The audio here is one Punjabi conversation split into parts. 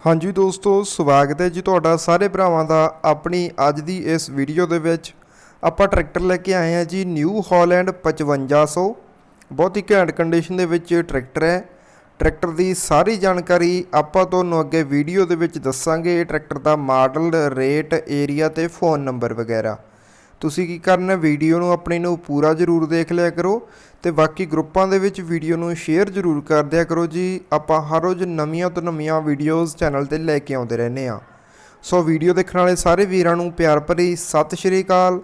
ਹਾਂਜੀ ਦੋਸਤੋ, ਸਵਾਗਤ ਹੈ ਜੀ ਤੁਹਾਡਾ ਸਾਰੇ ਭਰਾਵਾਂ ਦਾ ਆਪਣੀ ਅੱਜ ਦੀ ਇਸ ਵੀਡੀਓ ਦੇ ਵਿੱਚ। ਆਪਾਂ ਟਰੈਕਟਰ ਲੈ ਕੇ ਆਏ ਹਾਂ ਜੀ ਨਿਊ ਹਾਲੈਂਡ 5500 ਬਹੁਤ ਹੀ ਘੈਂਟ ਕੰਡੀਸ਼ਨ ਦੇ ਵਿੱਚ ਇਹ ਟਰੈਕਟਰ ਹੈ। ਟਰੈਕਟਰ ਦੀ ਸਾਰੀ ਜਾਣਕਾਰੀ ਆਪਾਂ ਤੁਹਾਨੂੰ ਅੱਗੇ ਵੀਡੀਓ ਦੇ ਵਿੱਚ ਦੱਸਾਂਗੇ। ਇਹ ਟਰੈਕਟਰ ਦਾ ਮਾਡਲ ਰੇਟ ਏਰੀਆ ਤੇ ਫੋਨ ਨੰਬਰ ਵਗੈਰਾ। ਤੁਸੀਂ ਕੀ ਕਰਨਾ, ਵੀਡੀਓ ਨੂੰ ਆਪਣੇ ਨੂੰ ਪੂਰਾ ਜ਼ਰੂਰ ਦੇਖ ਲਿਆ ਕਰੋ ਤੇ ਬਾਕੀ ਗਰੁੱਪਾਂ ਦੇ ਵਿੱਚ ਵੀਡੀਓ ਨੂੰ ਸ਼ੇਅਰ ਜ਼ਰੂਰ ਕਰ ਦਿਆ ਕਰੋ ਜੀ। ਆਪਾਂ ਹਰ ਰੋਜ਼ ਨਵੀਆਂ ਤੋਂ ਨਵੀਆਂ ਵੀਡੀਓਜ਼ ਚੈਨਲ ਤੇ ਲੈ ਕੇ ਆਉਂਦੇ ਰਹਿੰਦੇ ਆ ਸੋ ਵੀਡੀਓ ਦੇਖਣ ਵਾਲੇ ਸਾਰੇ ਵੀਰਾਂ ਨੂੰ ਪਿਆਰ ਭਰੀ ਸਤਿ ਸ਼੍ਰੀ ਅਕਾਲ।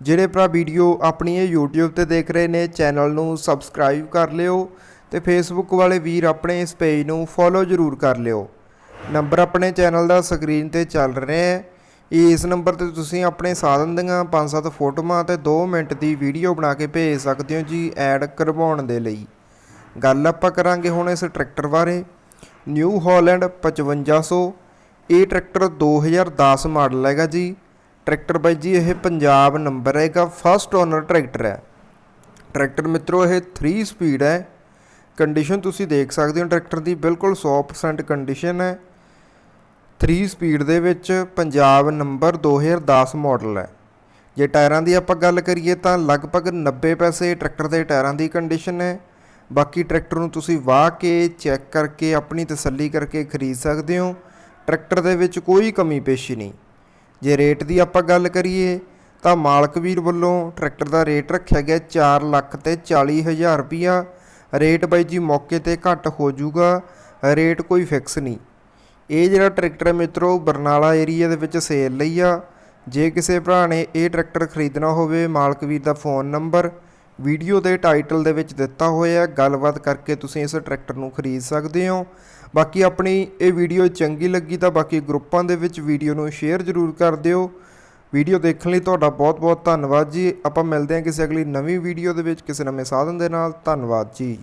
ਜਿਹੜੇ ਭਰਾ ਵੀਡੀਓ ਆਪਣੀ ਇਹ YouTube ਤੇ ਦੇਖ ਰਹੇ ਨੇ, ਚੈਨਲ ਨੂੰ ਸਬਸਕ੍ਰਾਈਬ ਕਰ ਲਿਓ ਤੇ Facebook ਵਾਲੇ ਵੀਰ ਆਪਣੇ ਇਸ ਪੇਜ ਨੂੰ ਫੋਲੋ ਜ਼ਰੂਰ ਕਰ ਲਿਓ। ਨੰਬਰ ਆਪਣੇ ਚੈਨਲ ਦਾ ਸਕਰੀਨ ਤੇ ਚੱਲ ਰਿਹਾ ਹੈ। ਇਸ ਨੰਬਰ ਤੇ ਤੁਸੀਂ ਆਪਣੇ ਸਾਧਨ ਦੀਆਂ 5-7 ਫੋਟੋਆਂ ਅਤੇ 2 ਮਿੰਟ ਦੀ ਵੀਡੀਓ ਬਣਾ ਕੇ ਭੇਜ ਸਕਦੇ ਹੋ ਜੀ ਐਡ ਕਰਵਾਉਣ ਦੇ ਲਈ। ਗੱਲ ਆਪਾਂ ਕਰਾਂਗੇ ਹੁਣ ਇਸ ਟਰੈਕਟਰ ਬਾਰੇ। ਨਿਊ ਹਾਲੈਂਡ 5500 ਇਹ ਟਰੈਕਟਰ 2010 ਮਾਡਲ ਹੈਗਾ ਜੀ। ਟਰੈਕਟਰ ਬਾਈ ਜੀ, ਇਹ ਪੰਜਾਬ ਨੰਬਰ ਹੈਗਾ, ਫਸਟ ਓਨਰ ਟਰੈਕਟਰ ਹੈ। ਟਰੈਕਟਰ ਮਿੱਤਰੋ, ਇਹ 3 ਸਪੀਡ ਹੈ। ਕੰਡੀਸ਼ਨ ਤੁਸੀਂ ਦੇਖ ਸਕਦੇ ਹੋ, ਟਰੈਕਟਰ ਦੀ ਬਿਲਕੁਲ 100% ਕੰਡੀਸ਼ਨ ਹੈ। 3 ਸਪੀਡ ਦੇ ਵਿੱਚ ਪੰਜਾਬ ਨੰਬਰ 2010 ਮਾਡਲ ਹੈ। ਜੇ ਟਾਇਰਾਂ ਦੀ ਆਪਾਂ ਗੱਲ ਕਰੀਏ ਤਾਂ ਲਗਭਗ 90 ਪੈਸੇ ਟਰੈਕਟਰ ਦੇ ਟਾਇਰਾਂ ਦੀ ਕੰਡੀਸ਼ਨ ਹੈ। ਬਾਕੀ ਟਰੈਕਟਰ ਨੂੰ ਤੁਸੀਂ ਵਾਹ ਕੇ ਚੈੱਕ ਕਰਕੇ ਆਪਣੀ ਤਸੱਲੀ ਕਰਕੇ ਖਰੀਦ ਸਕਦੇ ਹੋ। ਟਰੈਕਟਰ ਦੇ ਵਿੱਚ ਕੋਈ ਕਮੀ ਪੇਸ਼ੀ ਨਹੀਂ। ਜੇ ਰੇਟ ਦੀ ਆਪਾਂ ਗੱਲ ਕਰੀਏ ਤਾਂ ਮਾਲਕ ਵੀਰ ਵੱਲੋਂ ਟਰੈਕਟਰ ਦਾ ਰੇਟ ਰੱਖਿਆ ਗਿਆ 4 ਲੱਖ ਤੇ 40 ਹਜ਼ਾਰ ਰੁਪਿਆ ਰੇਟ ਬਾਈ ਜੀ ਮੌਕੇ ਤੇ ਘੱਟ ਹੋ ਜਾਊਗਾ। ਰੇਟ ਕੋਈ ਫਿਕਸ ਨਹੀਂ। ਇਹ ਜਿਹੜਾ ਟਰੈਕਟਰ ਹੈ ਮਿੱਤਰੋ, ਬਰਨਾਲਾ ਏਰੀਆ ਦੇ ਵਿੱਚ ਸੇਲ ਲਈ ਆ। ਜੇ ਕਿਸੇ ਭਰਾ ਨੇ ਇਹ ਟਰੈਕਟਰ ਖਰੀਦਣਾ ਹੋਵੇ, ਮਾਲਕ ਵੀਰ ਦਾ ਫੋਨ ਨੰਬਰ ਵੀਡੀਓ ਦੇ ਟਾਈਟਲ ਦੇ ਵਿੱਚ ਦਿੱਤਾ ਹੋਇਆ ਗੱਲਬਾਤ ਕਰਕੇ ਤੁਸੀਂ ਇਸ ਟਰੈਕਟਰ ਨੂੰ ਖਰੀਦ ਸਕਦੇ ਹੋ। ਬਾਕੀ ਆਪਣੀ ਇਹ ਵੀਡੀਓ ਚੰਗੀ ਲੱਗੀ ਤਾਂ ਬਾਕੀ ਗਰੁੱਪਾਂ ਦੇ ਵਿੱਚ ਵੀਡੀਓ ਨੂੰ ਸ਼ੇਅਰ ਜ਼ਰੂਰ ਕਰ ਦਿਓ। ਵੀਡੀਓ ਦੇਖਣ ਲਈ ਤੁਹਾਡਾ ਬਹੁਤ-ਬਹੁਤ ਧੰਨਵਾਦ ਜੀ। ਆਪਾਂ ਮਿਲਦੇ ਹਾਂ ਕਿਸੇ ਅਗਲੀ ਨਵੀਂ ਵੀਡੀਓ ਦੇ ਵਿੱਚ ਕਿਸੇ ਨਵੇਂ ਸਾਧਨ ਦੇ ਨਾਲ। ਧੰਨਵਾਦ ਜੀ।